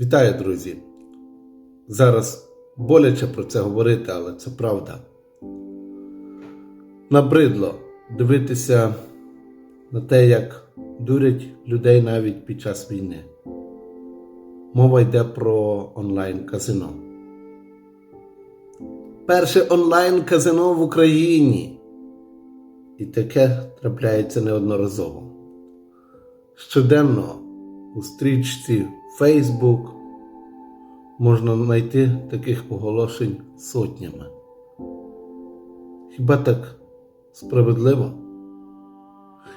Вітаю, друзі! Зараз боляче про це говорити, але це правда. Набридло дивитися на те, як дурять людей навіть під час війни. Мова йде про онлайн-казино. Перше онлайн-казино в Україні. І таке трапляється неодноразово. Щоденно у стрічці Facebook можна знайти таких оголошень сотнями. Хіба так справедливо?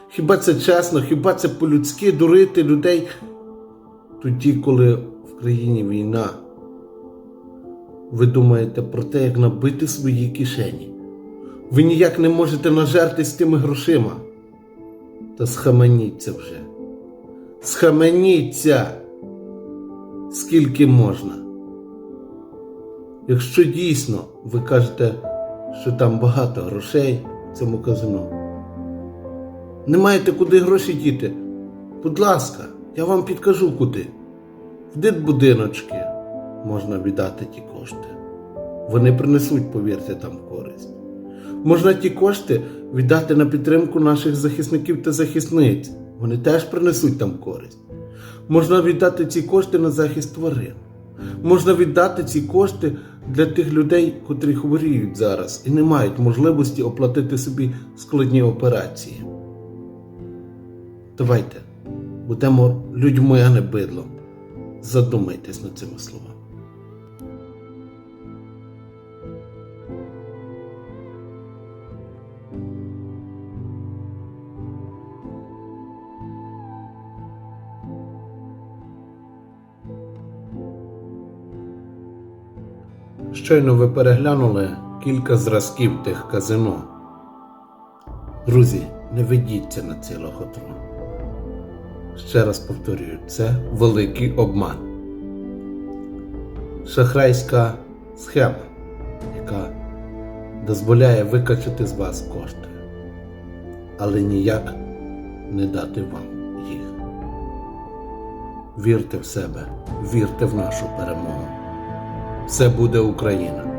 Хіба це чесно, хіба це по-людськи дурити людей тоді, коли в країні війна? Ви думаєте про те, як набити свої кишені? Ви ніяк не можете нажертись тими грошима. Та схаменіться вже. Схаменіться, скільки можна. Якщо дійсно ви кажете, що там багато грошей в цьому казино, не маєте куди гроші діти, будь ласка, я вам підкажу куди. В дитбудиночки можна віддати ті кошти. Вони принесуть, повірте, там користь. Можна ті кошти віддати на підтримку наших захисників та захисниць. Вони теж принесуть там користь. Можна віддати ці кошти на захист тварин. Можна віддати ці кошти для тих людей, котрі хворіють зараз і не мають можливості оплатити собі складні операції. Давайте будемо людьми, а не бидлом. Задумайтесь над цими словами. Щойно ви переглянули кілька зразків тих казино. Друзі, не ведіться на цей лохотрон. Ще раз повторюю, це великий обман. Шахрайська схема, яка дозволяє викачати з вас кошти, але ніяк не дати вам їх. Вірте в себе, вірте в нашу перемогу. Все буде Україна.